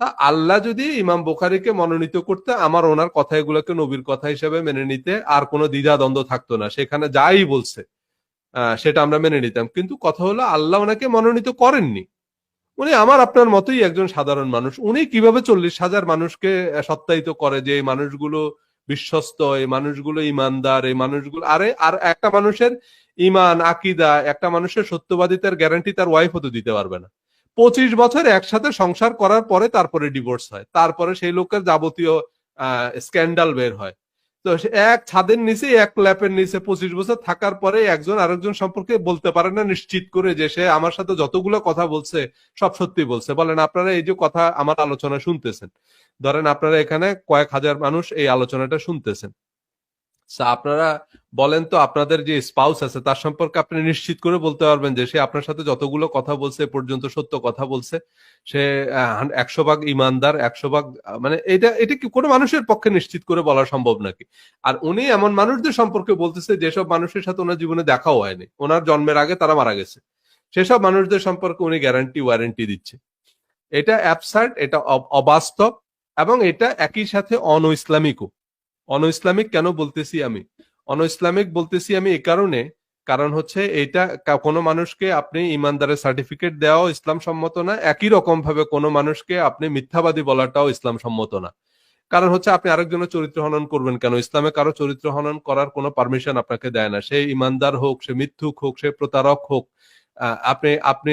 আল্লাহ যদি ইমাম বুখারীকে মনোনীত করতে, আমার ওনার কথা এগুলোকে নবীর কথা হিসেবে মেনে নিতে, আর কোনো দ্বিধা দ্বন্দ্ব থাকতো না। সেখানে যাই বলছে সেটা আমরা মেনে নিতাম। কিন্তু কথা হলো, আল্লাহ ওনাকে মনোনীত করেননি। উনি আমার আপনার মতোই একজন সাধারণ মানুষ। উনি কীভাবে চল্লিশ হাজার মানুষকে সত্যায়িত করে যে এই মানুষগুলো বিশ্বস্ত, এই মানুষগুলো ইমানদার, এই মানুষগুলো, আরে, আর একটা মানুষের ইমান, আকিদা, একটা মানুষের সত্যবাদিতার গ্যারান্টি তার ওয়াইফ হতে দিতে পারবে না। পঁচিশ বছর একসাথে সংসার করার পরে তারপরে ডিভোর্স হয়। তারপরে সেই লোকের যাবতীয় স্ক্যান্ডাল বের হয়। তো এক ছাদের নিচে, এক ল্যাপের নিচে পঁচিশ বছর থাকার পরে একজন আরেকজন সম্পর্কে বলতে পারে না, নিশ্চিত করে যে সে আমার সাথে যতগুলো কথা বলছে, সব সত্যি বলছে। বলেন, আপনারা এই যে কথা আমার আলোচনা শুনতেছেন। ধরেন, আপনারা এখানে কয়েক হাজার মানুষ এই আলোচনাটা শুনতেছেন। আপনারা বলেন তো, আপনাদের যে স্পাউস আছে, তার সম্পর্কে আপনি নিশ্চিত করে বলতে পারবেন যে সে আপনার সাথে যতগুলো কথা বলছে পর্যন্ত সত্য কথা বলছে। সে একশো ভাগ ইমানদার, একশো ভাগ মানে এটা এটা কি কোনো মানুষের পক্ষে নিশ্চিত করে বলা সম্ভব নাকি? আর উনি এমন মানুষদের সম্পর্কে বলতেছে, যেসব মানুষের সাথে ওনার জীবনে দেখাও হয়নি। ওনার জন্মের আগে তারা মারা গেছে। সেসব মানুষদের সম্পর্কে উনি গ্যারান্টি ওয়ারেন্টি দিচ্ছে। এটা অ্যাবসার্ট এটা অবাস্তব, এবং এটা একই সাথে অন ইসলামিকও অন ইসলামিক কেন বলতেছি আমি? অন ইসলামিক বলতেছি আমি এই কারণে, কারণ হচ্ছে এটা কোনো মানুষকে আপনি ইমানদারের সার্টিফিকেট দেওয়াও ইসলাম সম্মত না, একই রকম ভাবে কোনো মানুষকে আপনি মিথ্যাবাদী বলাটাও ইসলাম সম্মত না। কারণ হচ্ছে আপনি আরেকজনের চরিত্র হনন করবেন কেন? ইসলামে কারও চরিত্র হনন করার কোনো পারমিশন আপনাকে দেয় না। সে ইমানদার হোক, সে মিথ্যুক হোক, সে প্রতারক হোক আপনি আপনি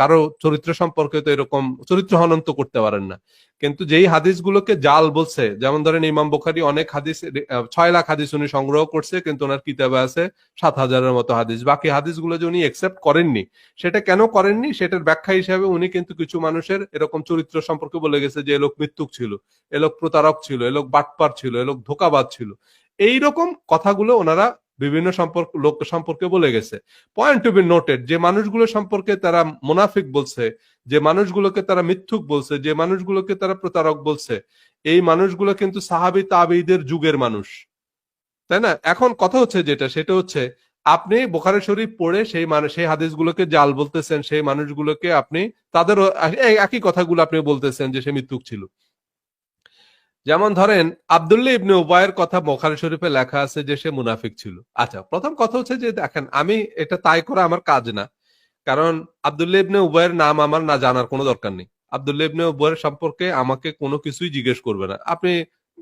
কারও চরিত্র সম্পর্কে তো এরকম চরিত্র হনন্ত করতে পারেন না। কিন্তু যেই হাদিসগুলোকে জাল বলছে, যেমন ধরেন ইমাম বুখারী অনেক হাদিস ছয় লাখ হাদিস উনি সংগ্রহ করছে, কিন্তু ওনার কিতাবে আছে সাত হাজারের মতো হাদিস। বাকি হাদিসগুলো যে উনি একসেপ্ট করেননি, সেটা কেন করেননি? সেটার ব্যাখ্যা হিসাবে উনি কিন্তু কিছু মানুষের এরকম চরিত্র সম্পর্কে বলে গেছে যে, এ লোক মৃত্যুক ছিল, এ লোক প্রতারক ছিল, এ লোক বাটপার ছিল, এ লোক ধোকাবাজ ছিল। এই রকম কথাগুলো ওনারা বিভিন্ন সম্পর্ক, লোক সম্পর্কে বলে গেছে। পয়েন্ট টু বি নোটেড যে মানুষগুলো সম্পর্কে তারা মুনাফিক বলছে, যে মানুষগুলোকে তারা মিথ্যুক বলছে, যে মানুষগুলোকে তারা প্রতারক বলছে, এই মানুষগুলো কিন্তু সাহাবি তাবিদের যুগের মানুষ। তাই না? এখন কথা হচ্ছে যেটা, সেটা হচ্ছে আপনি বোখারে শরীফ পড়ে সেই মানুষ সেই হাদিসগুলোকে জাল বলতেছেন, সেই মানুষগুলোকে আপনি তাদের একই কথাগুলো আপনি বলতেছেন যে সে মিথ্যুক ছিল। যেমন ধরেন, আবদুল্লাহ ইবনে উবায়ের কথা বোখারি শরীফে লেখা আছে যে সে মুনাফিক ছিল। আচ্ছা প্রথম কথা হচ্ছে যে দেখেন, আমি এটা তাই করা আমার কাজ না। কারণ আবদুল্লাহ ইবনে উবায়ের নাম আমার না জানার কোনো দরকার নেই। আবদুল্লাহ ইবনে উবায়ের সম্পর্কে আমাকে কোনো কিছুই জিজ্ঞেস করবে না। আপনি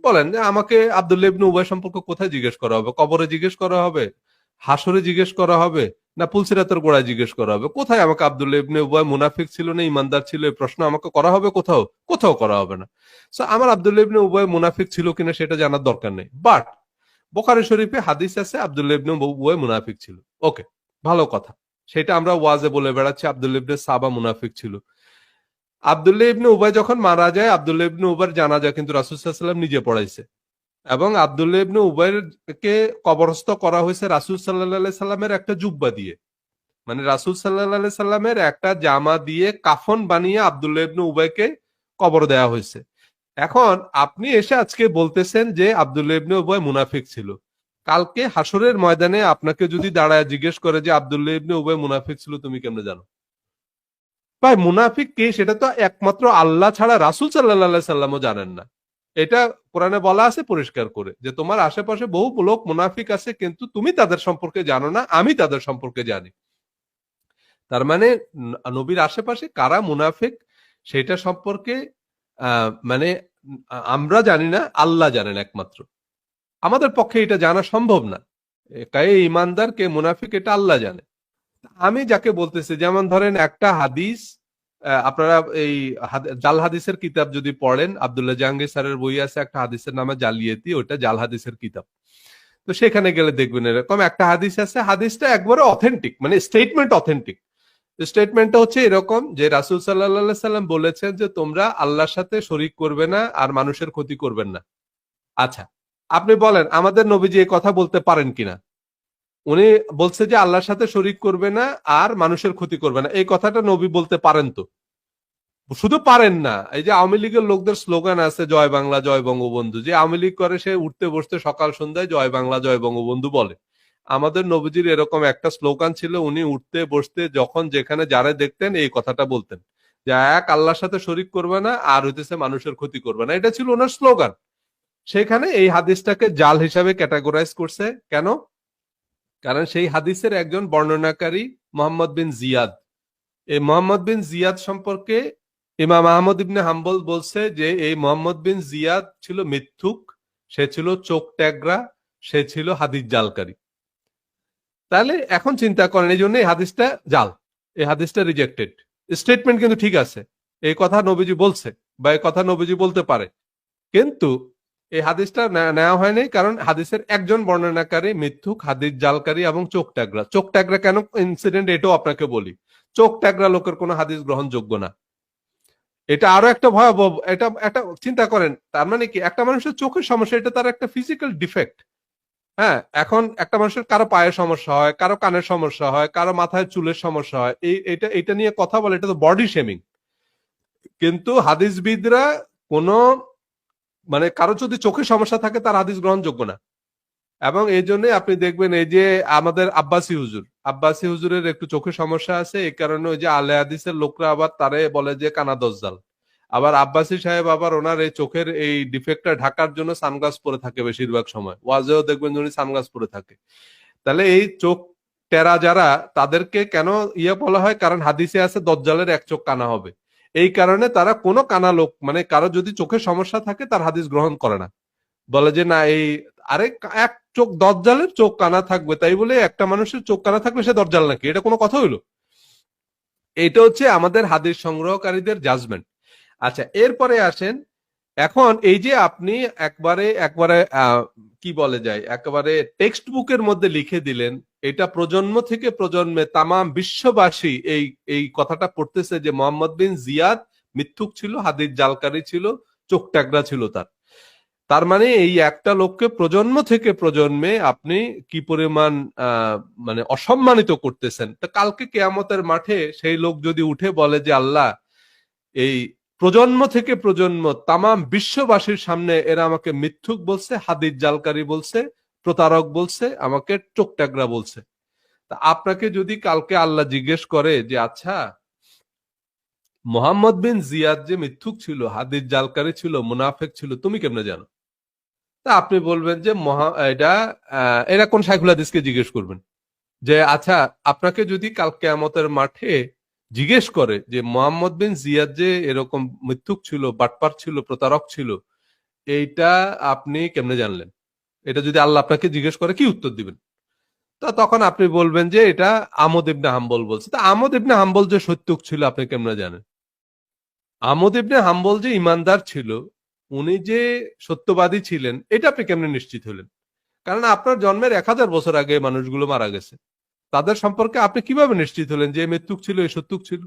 বলেন যে আমাকে আবদুল্লাহ ইবনে উবায় সম্পর্কে কোথায় জিজ্ঞেস করা হবে? কবরে জিজ্ঞেস করা হবে? হাসরে জিজ্ঞেস করা হবে? না পুলসিরাতের গোড়ায় জিজ্ঞেস করা হবে, কোথায়? আমাকে আবদুল্লাহ ইবনে উবায় মুনাফিক ছিল না, ইমানদার ছিল এই প্রশ্ন আমাকে করা হবে কোথাও? কোথাও করা হবে না। সো আমার আবদুল্লাহ ইবনে উবায় মুনাফিক ছিল কিনা সেটা জানার দরকার নেই। বাট বোখারি শরীফে হাদিস আছে আবদুল্লাহ ইবনে উবায় মুনাফিক ছিল। ওকে ভালো কথা। সেটা আমরা ওয়াজে বলে বেড়াচ্ছি আবদুল্লাহ ইবনে সাবা মুনাফিক ছিল। আবদুল্লাহ ইবনে উবাই যখন মারা যায় আবদুল্লাহ ইবনে উবার যায় কিন্তু রাসুল নিজে পড়াইছে। এবং আবদুল্লাহ ইবনে উবাইর কে কবরস্থ করা হয়েছে রাসুল সাল্লাহ সাল্লামের একটা জুব্বা দিয়ে। মানে রাসুল সাল্লাহ সাল্লামের একটা জামা দিয়ে কাফন বানিয়ে আবদুল্লাহ ইবনে উবাইকে কবর দেয়া হয়েছে। এখন আপনি এসে আজকে বলতেছেন যে আবদুল্লাহ ইবনে উবাই মুনাফিক ছিল। কালকে হাসরের ময়দানে আপনাকে যদি দাঁড়ায় জিজ্ঞেস করে যে আবদুল্লাহ ইবনে উবাই মুনাফিক ছিল, তুমি কেমনে জানো? ভাই, মুনাফিক কে? সেটা তো একমাত্র আল্লাহ ছাড়া রাসুল সাল্লাহ সাল্লামও জানেন না। এটা কোরআনে বলা আছে পরিষ্কার করে যে তোমার আশেপাশে বহু লোক, মুনাফিক আছে, কিন্তু তুমি তাদের সম্পর্কে জানো না, আমি তাদের সম্পর্কে জানি। তার মানে নবীর আশেপাশে কারা মুনাফিক, সেটা সম্পর্কে মানে আমরা জানি না, আল্লাহ জানেন একমাত্র। আমাদের পক্ষে এটা জানা সম্ভব না। কে ইমানদার, কে মুনাফিক, এটা আল্লাহ জানে। আমি যাকে বলতেছি, যেমন ধরেন একটা হাদিস আপনারা এই জাল হাদিসের কিতাব যদি পড়েন, আবদুল্লাহ জাহাঙ্গীর স্যারের বই আছে, একটা হাদিসের নামে জালিয়াতি ওটা জাল হাদিসের কিতাব। তো সেখানে গেলে দেখবেন এরকম একটা হাদিস আছে, হাদিসটা একবারে অথেন্টিক মানে স্টেটমেন্ট অথেন্টিক স্টেটমেন্টটা হচ্ছে এরকম যে রাসুল সাল্লাহ সাল্লাম বলেছেন যে তোমরা আল্লাহর সাথে শরিক করবে না আর মানুষের ক্ষতি করবেন না। আচ্ছা আপনি বলেন, আমাদের নবীজি এই কথা বলতে পারেন কিনা? উনি বলছে যে আল্লাহর সাথে শরিক করবে না, আর মানুষের ক্ষতি করবে না। এই কথাটা নবী বলতে পারেন তো? শুধু পারেন না। এই যে আওয়ামী লীগের লোকদের স্লোগান আছে, জয় বাংলা, জয় বঙ্গবন্ধু। যে আওয়ামী লীগ করে সে উঠতে বসতে সকাল সন্ধ্যায় জয় বাংলা, জয় বঙ্গবন্ধু বলে। আমাদের নবীজির এরকম একটা স্লোগান ছিল, উনি উঠতে বসতে যখন যেখানে যারা দেখতেন, এই কথাটা বলতেন। যে এক আল্লাহর সাথে শরিক করবে না, আর হইতেছে মানুষের ক্ষতি করবে না। এটা ছিল ওনার স্লোগান। সেখানে এই হাদিসটাকে জাল হিসাবে ক্যাটাগরাইজ করছে। কেন? কারণ সেই হাদিসের একজন বর্ণনাকারী মোহাম্মদ বিন জিয়াদ। এই মোহাম্মদ বিন জিয়াদ সম্পর্কে ইমাম আহমদ ইবনে হাম্বল বলছে যে, এই মোহাম্মদ বিন জিয়াদ ছিল মিথ্যুক, সে ছিল চোখ ট্যাগরা, সে ছিল হাদিস জালকারী। তাহলে এখন চিন্তা করেন, এই জন্য এই হাদিসটা জাল, এই হাদিসটা রিজেক্টেড স্টেটমেন্ট কিন্তু ঠিক আছে, এই কথা নবীজি বলছে বা এই কথা নবীজি বলতে পারে। কিন্তু এই হাদিসটা নেওয়া হয়নি কারণ হাদিসের একজন বর্ণনাকারী মিথ্যুক হাদিস জালকারী এবং চোখ ট্যাগরা। চোখ ট্যাগরা কেন? ইনসিডেন্ট এটাও আপনাকে বলি। চোখ ট্যাগরা লোকের কোনো হাদিস গ্রহণযোগ্য না। এটা আরও একটা ভয়াবহ, এটা একটা চিন্তা করেন, তার মানে কি? একটা মানুষের চোখের সমস্যা, এটা তার একটা ফিজিক্যাল ডিফেক্ট হ্যাঁ এখন একটা মানুষের কারও পায়ের সমস্যা হয়, কারও কানের সমস্যা হয়, কারও মাথায় চুলের সমস্যা হয়, এই, এটা এটা নিয়ে কথা বলে, এটা তো বডি শেমিং কিন্তু হাদিসবিদরা কোনো মানে কারও যদি চোখের সমস্যা থাকে, তার হাদিস গ্রহণযোগ্য না। এবং এই জন্য আপনি দেখবেন, এই যে আমাদের আব্বাসী হুজুর, আব্বাসী হুজুরের একটু চোখের সমস্যা আছে, এই কারণে ওই যে আলে হাদিসের লোকরা আবার তারে বলে যে কানা দজ্জাল আবার আব্বাসী সাহেব আবার ওনার এই চোখের এই ডিফেক্টটা ঢাকার জন্য সানগ্লাস পরে থাকে বেশিরভাগ সময়। ওয়াজেও দেখবেন উনি সানগ্লাস পরে থাকে। তাহলে এই চোখ টেরা যারা, তাদেরকে কেন ইয়ে বলা হয়? কারণ হাদিসে আছে, দজ্জালের এক চোখ কানা হবে। এই কারণে তারা কোনো কানা লোক মানে কারও যদি চোখের সমস্যা থাকে, তার হাদিস গ্রহণ করে না। বলে যে, না, এই আরে এক চোখ দরজালের চোখ কানা থাকবে। তাই বলে একটা মানুষের চোখ কানা থাকলে সে দরজাল নাকি? এটা কোনো কথা হইল? এটা হচ্ছে আমাদের হাদিস সংগ্রহকারীদের জাজমেন্ট আচ্ছা এরপরে আসেন এখন এই যে আপনি একবারে একবারে কি বলে যায়, একেবারে টেক্সট বুকের মধ্যে লিখে দিলেন, এটা প্রজন্ম থেকে প্রজন্মে তামাম বিশ্ববাসী এই এই কথাটা পড়তেছে যে মোহাম্মদ বিন জিয়াদ মিথ্যুক ছিল হাদির জালকারি ছিল, চোখ ট্যাগরা ছিল তার। তার মানে এই একটা লোককে প্রজন্ম থেকে প্রজন্মে আপনি কি পরিমাণ মানে অসম্মানিত করতেছেন? তা কালকে কেয়ামতের মাঠে সেই লোক যদি উঠে বলে যে, আল্লাহ, এই প্রজন্ম থেকে প্রজন্ম তামাম বিশ্ববাসীর সামনে এরা আমাকে মিথ্যুক বলছে, হাদিস জালকারি বলছে, প্রতারক বলছে, আমাকে চোখ বলছে। তা আপনাকে যদি কালকে আল্লাহ জিজ্ঞেস করে যে আচ্ছা মোহাম্মদ বিন জিয়াদ যে মিথ্যুক ছিল, হাদিস জালকারি ছিল, মুনাফেক ছিল, তুমি কেমনে জানো? তা আপনি বলবেন যে, মহা, এটা এরা কোন সাইকুল হাদিসকে জিজ্ঞেস করবেন? যে আচ্ছা আপনাকে যদি কাল কেয়ামতের মাঠে জিজ্ঞেস করে যে, মোহাম্মদ বিন জিয়াদ যে এরকম মৃত্যুক ছিল, বাটপার ছিল, প্রতারক ছিল, এইটা আপনি কেমনে জানলেন? এটা যদি আল্লাহ আপনাকে জিজ্ঞেস করে, কি উত্তর দিবেন? তা তখন আপনি বলবেন যে, এটা আমদ ইবনে হাম্বল বলছে। তা আমদ ইবনে হাম্বল যে সত্যুক ছিল, আপনি কেমনে জানেন? আমদ ইবনে হাম্বল যে ইমানদার ছিল, উনি যে সত্যবাদী ছিলেন, এটা আপনি কেমনে নিশ্চিত হলেন? কারণ আপনার জন্মের এক হাজার বছর আগে মানুষগুলো মারা গেছে। তাদের সম্পর্কে আপনি কীভাবে নিশ্চিত হলেন যে এ মৃত্যুক ছিল এ সত্যুক ছিল?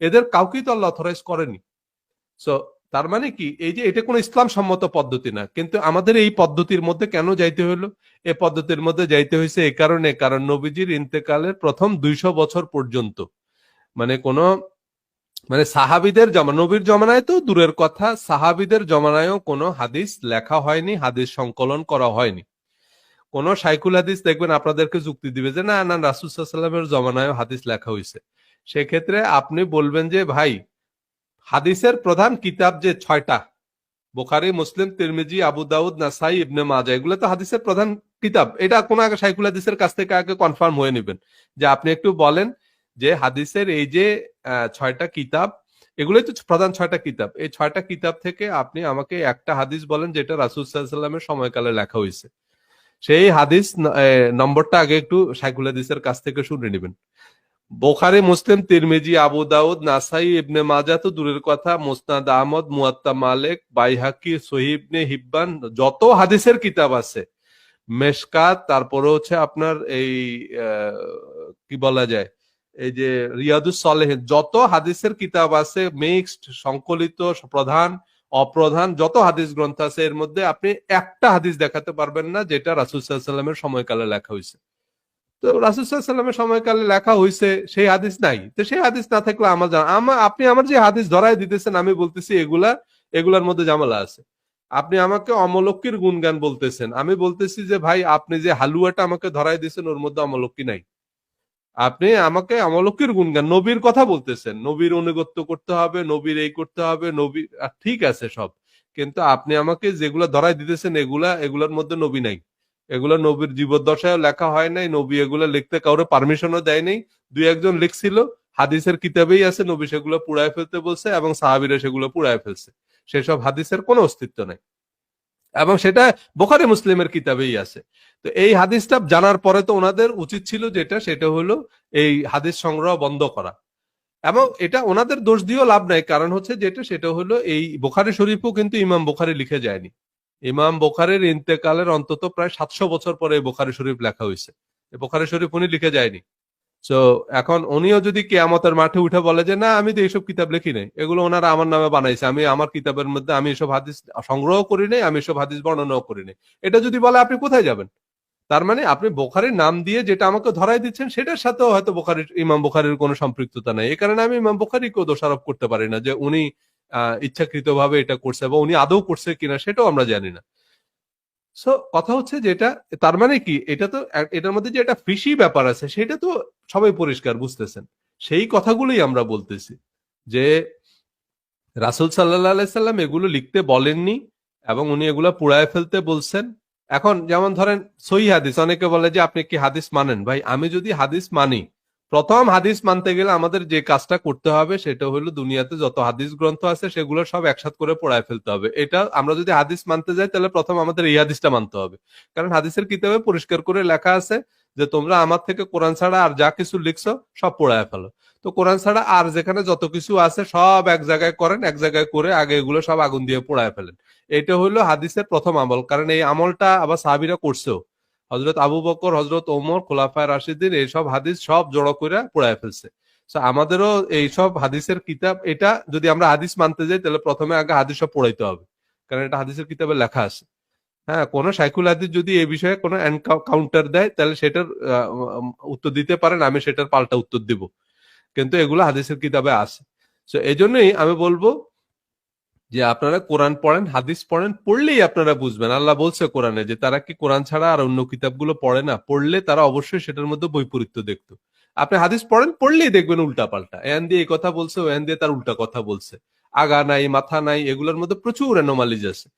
এদের কাউকেই তো আল্লাহ অথরাইজ করেনি। সো তার মানে কি? এই যে এটা কোনো ইসলাম সম্মত পদ্ধতি না, কিন্তু আমাদের এই পদ্ধতির মধ্যে কেন যাইতে হলো? এ পদ্ধতির মধ্যে যাইতে হয়েছে এই কারণে, কারণ নবীজির ইন্তেকালের প্রথম দুইশো বছর পর্যন্ত মানে কোন মানে সাহাবিদের জমা, নবীর জমানায় তো দূরের কথা, সাহাবিদের জমানায়ও কোনো হাদিস লেখা হয়নি, হাদিস সংকলন করা হয়নি। কোন সাইকুল হাদিস দেখবেন আপনাদেরকে যুক্তি দিবে যে, না না রাসুসাল্লামের জমানায়ও হাদিস লেখা হয়েছে সেক্ষেত্রে আপনি বলবেন যে, ভাই, হাদিসের প্রধান কিতাব যে ছয়টা, বোখারি, মুসলিম, তিরমিজি, আবু দাউদ, নাসাই, ইবনে মাজা এগুলো তো হাদিসের প্রধান কিতাব। এটা কোন আগে সাইকুল হাদিসের কাছ থেকে আগে কনফার্ম হয়ে নেবেন। যে আপনি একটু বলেন যে, হাদিসের এই যে ছয়টা কিতাব, এগুলোই তো প্রধান ছয়টা কিতাব। এই ছয়টা কিতাব থেকে আপনি আমাকে একটা হাদিস বলেন, যেটা রাসুল সাল্লামের সময়কালে লেখা হয়েছে সেই হাদিস নম্বরটা আগে একটু সাইকুল হাদিসের কাছ থেকে শুনে নেবেন। বোখারি, মুসলিম, তিরমিজি, আবু দাউদ, নাসাই, ইবনে মাজা তো দূরের কথা। মুসনাদ আহমদ, মুয়াত্তা মালিক, বাইহাকি সহিবনে হিব্বান, যত হাদিসের কিতাব আছে। মেশকাত, তারপরে হচ্ছে আপনার এই কি বলা যায়? এই যে রিয়াদুস সালেহিন, যত হাদিসের কিতাব আছে, মিক্সড, সংকলিত, প্রধান অপ্রধান যত হাদিস গ্রন্থ আছে, এর মধ্যে আপনি একটা হাদিস দেখাতে পারবেন না, যেটা রাসুল সাল্লামের সময়কালে লেখা হয়েছে তো রাসুল সাল্লামের সময়কালে লেখা হয়েছে সেই হাদিস নাই। তো সেই হাদিস না থাকলে আমার জানা আমার আপনি আমার যে হাদিস ধরাই দিতেছেন, আমি বলতেছি এগুলা, এগুলার মধ্যে জামালা আছে। আপনি আমাকে অমলক্কির গুণগান বলতেছেন। আমি বলতেছি যে, ভাই, আপনি যে হালুয়াটা আমাকে ধরাই দিয়েছেন, ওর মধ্যে অমলক্কি নাই। আপনি আমাকে আমলকের গুণগান, নবীর কথা বলতেছেন। নবীর অনুগত্য করতে হবে, নবীর এই করতে হবে, নবী, আর ঠিক আছে সব। কিন্তু আপনি আমাকে যেগুলা ধরাই দিতেছেন, এগুলা, এগুলোর মধ্যে নবী নাই। এগুলো নবীর জীবদ্দশায় লেখা হয় নাই, নবী এগুলো লিখতে কাউরে পারমিশনও দেয় নাই। দুই একজন লিখছিল, হাদিসের কিতাবেই আছে, নবী সেগুলো পুড়ায় ফেলতে বলছে এবং সাহাবিরা সেগুলো পুড়ায় ফেলছে। সেসব হাদিসের কোনো অস্তিত্ব নাই। এবং সেটা বোখারি মুসলিমের কিতাবেই আছে। তো এই হাদিসটা জানার পরে তো ওনাদের উচিত ছিল যেটা, সেটা হলো এই হাদিস সংগ্রহ বন্ধ করা। এবং এটা ওনাদের দোষ দিয়েও লাভ নাই, কারণ হচ্ছে যেটা, সেটা হলো এই বোখারি শরীফও কিন্তু ইমাম বোখারি লিখে যায়নি। ইমাম বোখারের ইন্তেকালের অন্তত প্রায় সাতশো বছর পরে এই বোখারি শরীফ লেখা হয়েছে। বোখারি শরীফ উনি লিখে যায়নি। তো এখন উনিও যদি কেয়ামতের মাঠে উঠে বলে যে, না, আমি তো এইসব কিতাব লিখি নাই। এগুলো ওনারা আমার নামে বানাইছে। আমি আমার কিতাবের মধ্যে আমি এসব হাদিস সংগ্রহ করি নাই, আমি এসব হাদিস বর্ণনাও করি নাই। এটা যদি বলে, আপনি কোথায় যাবেন? তার মানে আপনি বোখারির নাম দিয়ে যেটা আমাকে ধরাই দিচ্ছেন, সেটার সাথেও হয়তো বোখারির, ইমাম বোখারির কোনো সম্পৃক্ততা নাই। এই কারণে আমি ইমাম বোখারিকেও দোষারোপ করতে পারি না যে, উনি, আহ ইচ্ছাকৃত এটা করছে বা উনি আদৌ করছে কিনা, সেটাও আমরা জানি না। সো কথা হচ্ছে যেটা তার মানে কি? এটা তো এটার মধ্যে যে একটা ফিশি ব্যাপার আছে, সেটা তো সবাই পরিষ্কার বুঝতেছেন। সেই কথাগুলোই আমরা বলতেছি যে, রাসুল সাল্লাহ সাল্লাম এগুলো লিখতে বলেননি এবং উনি এগুলো পুড়ায় ফেলতে বলছেন। এখন যেমন ধরেন সই হাদিস, অনেকে বলে যে, আপনি কি হাদিস মানেন? ভাই, আমি যদি হাদিস মানি প্রথম হাদিস মানতে গেলে আমাদের যে কাজটা করতে হবে সেটা হলো দুনিয়াতে যত হাদিস গ্রন্থ আছে সেগুলো সব একসাথ করে পড়ায় ফেলতে হবে। এটা আমরা যদি হাদিস মানতে যাই তাহলে প্রথম আমাদের এই হাদিসটা মানতে হবে। কারণ হাদিসের কিতাবে পরিষ্কার করে লেখা আছে যে তোমরা আমার থেকে কোরআন ছাড়া আর যা কিছু লিখছো সব পড়ায় ফেলো। তো কোরআন ছাড়া আর যেখানে যত কিছু আছে সব এক জায়গায় করেন, এক জায়গায় করে আগে এগুলো সব আগুন দিয়ে পোড়ায় ফেলেন। এটা হলো হাদিসের প্রথম আমল। কারণ এই আমলটা আবার সাহাবিরা করছেও। হজরত আবু বকর হজরত ওমর, খোলাফায় রাশিদিন, এইসব হাদিস সব জড়ো করে পোড়ায় ফেলছে। আমাদেরও এইসব হাদিসের কিতাব, এটা যদি আমরা হাদিস মানতে যাই, তাহলে প্রথমে আগে হাদিস সব পড়াইতে হবে। কারণ এটা হাদিসের কিতাবে লেখা আছে। হ্যাঁ কোন সাইকুল হাদিস যদি এই বিষয়ে কোনো কাউন্টার দেয়, তাহলে সেটার উত্তর দিতে পারেন, আমি সেটার পাল্টা উত্তর দিব। কিন্তু এগুলো হাদিসের কিতাবে আছে। তো এই জন্যই আমি বলব যে আপনারা কোরআন পড়েন, হাদিস পড়েন, পড়লেই আপনারা বুঝবেন। আল্লাহ বলছে কোরআনে যে তারা কি কোরআন ছাড়া আর অন্য কিতাবগুলো পড়ে না? পড়লে তারা অবশ্যই সেটার মধ্যে বৈপরীত্য দেখতো। আপনি হাদিস পড়েন, পড়লেই দেখবেন উল্টা পাল্টা এন দিয়ে এই কথা বলছে ওয়ান দিয়ে তার উল্টা কথা বলছে। আগা নাই, মাথা নাই, এগুলোর মধ্যে প্রচুর অ্যানোমালিজ আছে।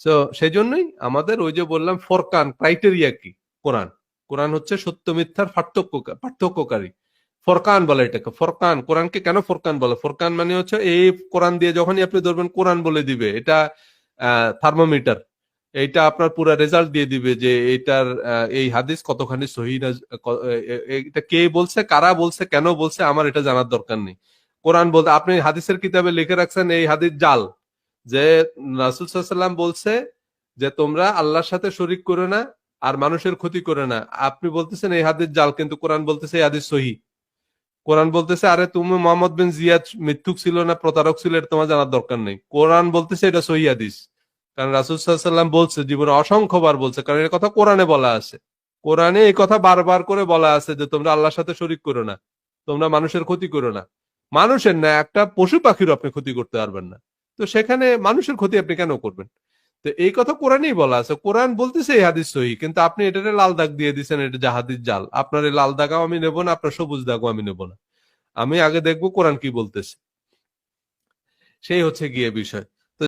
তো সেই জন্যই আমাদের ওই যে বললাম, ফরকান ক্রাইটেরিয়া কি? কোরআন। কোরআন হচ্ছে সত্য মিথ্যার পার্থক্য, পার্থক্যকারী। ফরকান বলে এটাকে, ফরকান, কোরআনকে কেন ফরকান বলে? ফরকান মানে হচ্ছে এই কোরআন দিয়ে যখনই আপনি ধরবেন, কোরআন বলে দিবে। এটা থার্মোমিটার। এইটা আপনার পুরো রেজাল্ট দিয়ে দিবে যে এটার এই হাদিস কতখানি সহি এটা কে বলছে, কারা বলছে, কেন বলছে, আমার এটা জানার দরকার নেই। কোরআন বলতে, আপনি হাদিসের কিতাবে লিখে রাখছেন এই হাদিস জাল, যে রাসুল সাল্লাম বলছে যে তোমরা আল্লাহর সাথে শরিক করে না আর মানুষের ক্ষতি করে না। আপনি বলতেছেন এই হাদিস জাল, কিন্তু কোরআন বলতেছে এই হাদিস সহি। কোরআন বলতেছে, আরে তুমি মোহাম্মদ বিন জিয়াদ মিথ্যুক ছিল না, প্রতারক ছিল, এটা তোমার জানার দরকার নেই। কোরআন বলতেছে, এটা সহি হাদিস। কারণ রাসুল সাল্লাম বলছে, জীবনে অসংখ্য বার বলছে, কারণ এর কথা কোরআনে বলা আছে। কোরআনে এই কথা বারবার করে বলা আছে যে, তোমরা আল্লাহর সাথে শরিক করো না, তোমরা মানুষের ক্ষতি করো না। মানুষের না, একটা পশু পাখিরও আপনি ক্ষতি করতে পারবেন না। তো সেখানে মানুষের ক্ষতি আপনি কেন করবেন? তো এই কথা কোরআনেই বলা আছে। কোরআন বলতেছে এই হাদিস সহি, কিন্তু আপনি এটা লাল দাগ দিয়ে দিচ্ছেন এটা জাহাদিস জাল। আপনার এই লাল দাগাও আমি নেব না, আপনার সবুজ দাগও আমি নেব না। আমি আগে দেখব কোরআন কি বলতেছে। সেই হচ্ছে গিয়ে বিষয়।